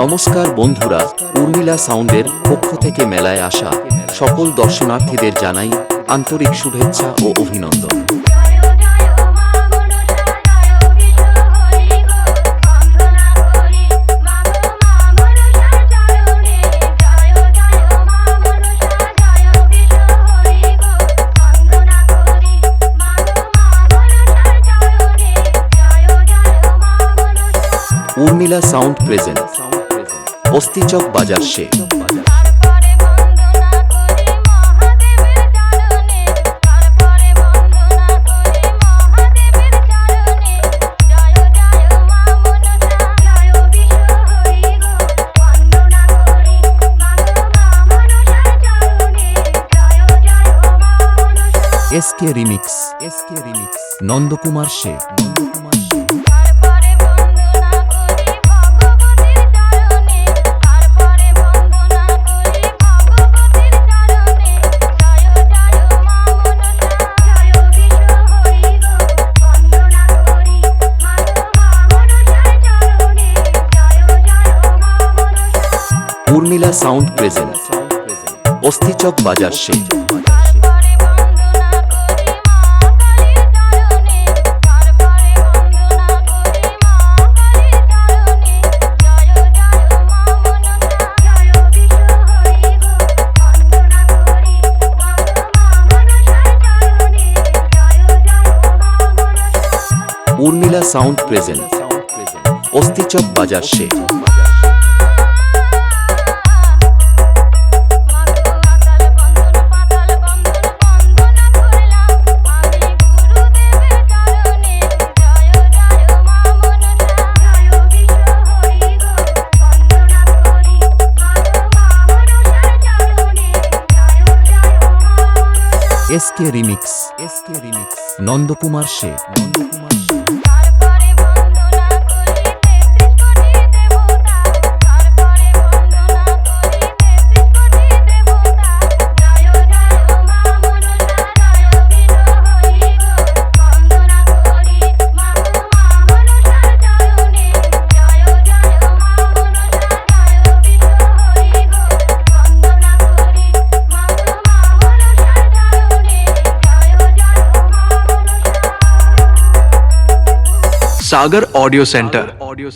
নমস্কার বন্ধুরা, উর্মিলা সাউন্ডের পক্ষ থেকে মেলায় আসা সকল দর্শনার্থীদের জানাই আন্তরিক শুভেচ্ছা ও অভিনন্দন। Urmila sound present. অস্তিচক বাজার সে। SK remix SK remix Nandakumar সে। Nandakumar Purnila sound present Asthichak Bazar Singh Urmila sound present Asthichak Bazar সে S K remix. S K remix. Nandakumar সে Nandakumar Sagar audio centre. Audio